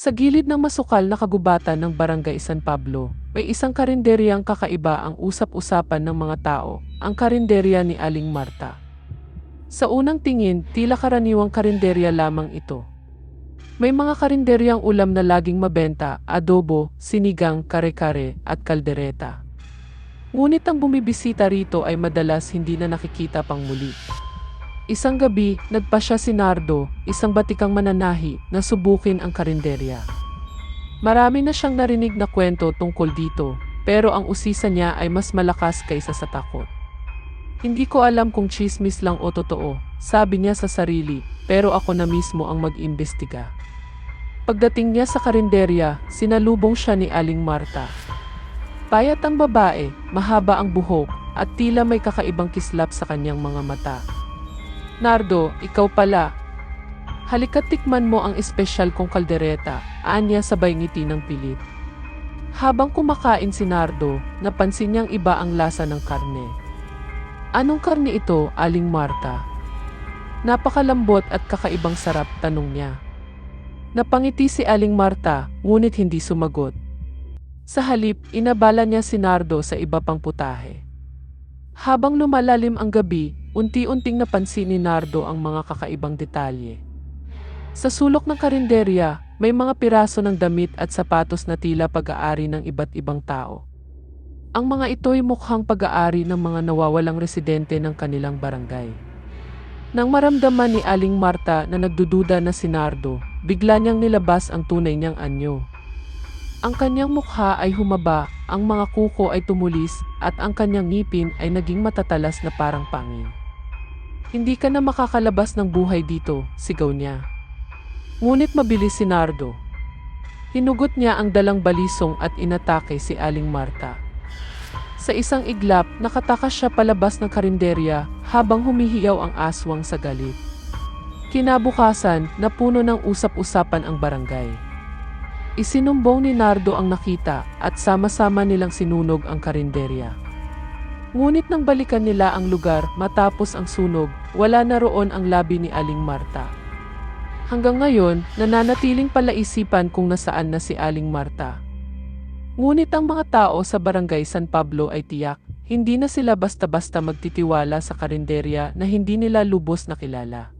Sa gilid ng masukal na kagubatan ng Barangay San Pablo, may isang karinderyang kakaiba ang usap-usapan ng mga tao, ang karinderya ni Aling Marta. Sa unang tingin, tila karaniwang karinderya lamang ito. May mga karinderyang ulam na laging mabenta, adobo, sinigang, kare-kare, at kaldereta. Ngunit ang bumibisita rito ay madalas hindi na nakikita pang muli. Isang gabi, nagpa siya si Nardo, isang batikang mananahi, na subukin ang karinderya. Marami na siyang narinig na kwento tungkol dito, pero ang usisa niya ay mas malakas kaysa sa takot. Hindi ko alam kung chismis lang o totoo, sabi niya sa sarili, pero ako na mismo ang mag-imbestiga. Pagdating niya sa karinderya, sinalubong siya ni Aling Marta. Payat ang babae, mahaba ang buhok, at tila may kakaibang kislap sa kanyang mga mata. Nardo, ikaw pala. Halika't tikman mo ang espesyal kong kaldereta, anya sabay ngiti ng pilit. Habang kumakain si Nardo, napansin niyang iba ang lasa ng karne. Anong karne ito, Aling Marta? Napakalambot at kakaibang sarap, tanong niya. Napangiti si Aling Marta, ngunit hindi sumagot. Sa halip, inabala niya si Nardo sa iba pang putahe. Habang lumalalim ang gabi, unti-unting napansin ni Nardo ang mga kakaibang detalye. Sa sulok ng karinderya, may mga piraso ng damit at sapatos na tila pag-aari ng iba't ibang tao. Ang mga ito'y mukhang pag-aari ng mga nawawalang residente ng kanilang barangay. Nang maramdaman ni Aling Marta na nagdududa na si Nardo, bigla niyang nilabas ang tunay niyang anyo. Ang kanyang mukha ay humaba, ang mga kuko ay tumulis, at ang kanyang ngipin ay naging matatalas na parang pangin. Hindi ka na makakalabas ng buhay dito, sigaw niya. Ngunit mabilis si Nardo. Hinugot niya ang dalang balisong at inatake si Aling Marta. Sa isang iglap, nakatakas siya palabas ng karinderya habang humihiyaw ang aswang sa galit. Kinabukasan, napuno ng usap-usapan ang barangay. Isinumbong ni Nardo ang nakita at sama-sama nilang sinunog ang karinderya. Ngunit nang balikan nila ang lugar matapos ang sunog, wala na roon ang labi ni Aling Marta. Hanggang ngayon, nananatiling palaisipan kung nasaan na si Aling Marta. Ngunit ang mga tao sa barangay San Pablo ay tiyak, hindi na sila basta-basta magtitiwala sa karinderya na hindi nila lubos na kilala.